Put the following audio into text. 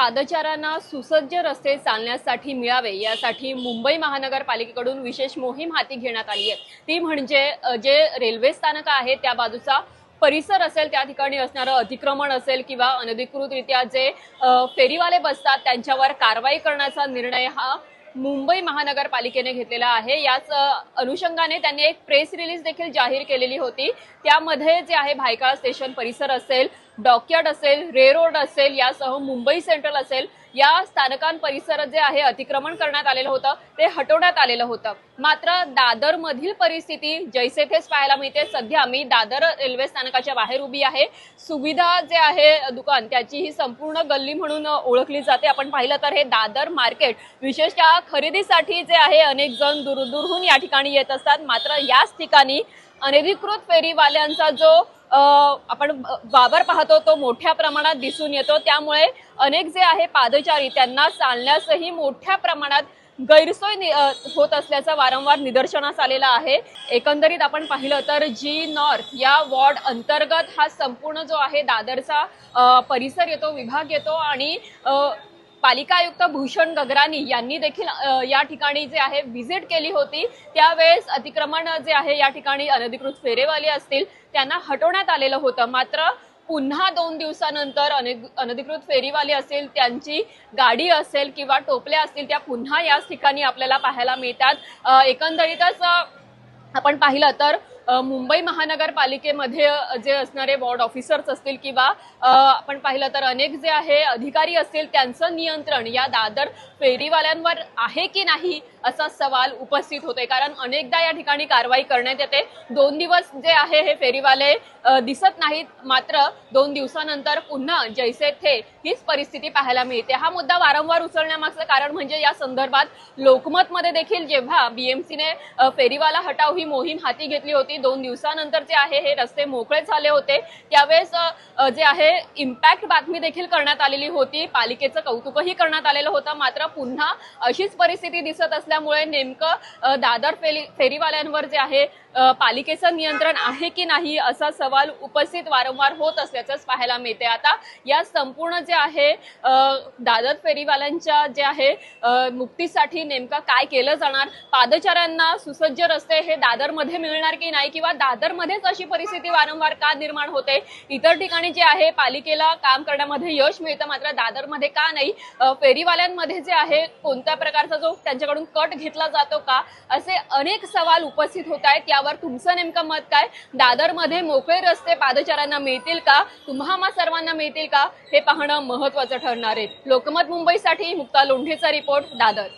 पादचाऱ्यांना सुसज्ज रस्ते चालण्यासाठी मिळावे यासाठी मुंबई महानगरपालिकेकडून विशेष मोहीम हाती घेण्यात आली आहे. ती म्हणजे जे रेल्वे स्थानक आहे त्या बाजूचा परिसर असेल त्या ठिकाणी असणारं अतिक्रमण असेल किंवा अनधिकृतरित्या जे फेरीवाले बसतात त्यांच्यावर कारवाई करण्याचा निर्णय हा मुंबई महानगरपालिकेने घेतलेला आहे. याच अनुषंगाने त्यांनी एक प्रेस रिलीज देखील जाहीर केलेली होती. त्यामध्ये जे आहे भायखळा स्टेशन परिसर असेल डॉकयार्ड असेल रे रोड असेल यासह मुंबई सेंट्रल असेल या स्थानकां परिसर जे आहे अतिक्रमण करण्यात आलेलं होतं ते हटवण्यात आलेलं होतं. मात्र दादर मधील परिस्थिती जैसे थेच पाहायला मिळते. सध्या मी दादर रेल्वे स्थानकाच्या बाहेर उभी आहे. सुविधा जे आहे दुकान त्याची ही संपूर्ण गल्ली म्हणून ओळखली जाते. आपण पाहिलं तर हे दादर मार्केट विशेषतः खरेदीसाठी जे आहे अनेक जण दूरदूरहून या ठिकाणी येत असतात. मात्र याच ठिकाणी अनधिकृत फेरीवाल्यांचा जो आपण वावर पाहतो तो मोठ्या प्रमाणात दिसून येतो. त्यामुळे अनेक जे आहे पादचारी त्यांना चालण्यासही मोठ्या प्रमाणात गैरसोय होत असल्याचं वारंवार निदर्शनास आलेलं आहे. एकंदरीत आपण पाहिलं तर जी नॉर्थ या वॉर्ड अंतर्गत हा संपूर्ण जो आहे दादरचा परिसर येतो विभाग येतो आणि पालिका आयुक्त भूषण गगरानी यांनी देखील या ठिकाणी जे आहे व्हिजिट केली होती. त्यावेळेस अतिक्रमण जे आहे या ठिकाणी अनधिकृत फेरेवाले असतील त्यांना हटवण्यात आलेलं होतं. मात्र पुन्हा दोन दिवसानंतर अनेक अनधिकृत फेरीवाले असेल त्यांची गाडी असेल किंवा टोपल्या असतील त्या पुन्हा याच ठिकाणी आपल्याला पाहायला मिळतात. एकंदरीतच आपण पाहिलं तर मुंबई महानगरपालिकेमध्ये जे असणारे वॉर्ड ऑफिसर्स असतील किंवा आपण पाहिलं तर अनेक जे आहे अधिकारी असतील त्यांचं नियंत्रण या दादर फेरीवाल्यांवर आहे की नाही असा सवाल उपस्थित होते कारण अनेकदा या ठिकाणी कारवाई करण्यात येते. दोन दिवस जे आहे हे फेरीवाले दिसत नाहीत. मात्र दोन दिवसानंतर पुन्हा जैसे थे हीच परिस्थिती पाहायला मिळते. हा मुद्दा वारंवार उचलण्यामागचं कारण म्हणजे या संदर्भात लोकमतमध्ये देखील जेव्हा बीएमसीने फेरीवाला हटाव ही मोहीम हाती घेतली होती दोन दिवसानंतर जे आहे हे रस्ते मोकळे झाले होते. त्यावेळेस जे आहे इम्पॅक्ट बातमी देखील करण्यात आलेली होती. पालिकेचं कौतुकही करण्यात आलेलं होतं. मात्र पुन्हा अशीच परिस्थिती दिसत असल्यामुळे नेमकं दादर फेरी फेरीवाल्यांवर जे आहे पालिकेचं नियंत्रण आहे की नाही असा सवाल उपस्थित वारंवार होत असल्याचंच पाहायला मिळते आता या संपूर्ण जे आहे दादर फेरीवाल्यांच्या जे आहे मुक्तीसाठी नेमकं काय केलं जाणार पादचाऱ्यांना सुसज्ज रस्ते हे दादरमध्ये मिळणार की नाही किंवा दादरमध्येच अशी परिस्थिती वारंवार का निर्माण होते? इतर ठिकाणी जे आहे पालिकेला काम करण्यामध्ये यश मिळतं मात्र दादरमध्ये का नाही? फेरीवाल्यांमध्ये जे आहे कोणत्या प्रकारचा जो त्यांच्याकडून कट घेतला जातो का? असे अनेक सवाल उपस्थित होत आहेत. यावर तुमचं नेमकं मत काय? दादरमध्ये मोकळे रस्ते पादचाऱ्यांना मिळतील का? तुम्हा सर्वांना मिळतील का? हे पाहणं महत्वाचं ठरणार आहे. लोकमत मुंबईसाठी मुक्ता लोंढेचा रिपोर्ट दादर.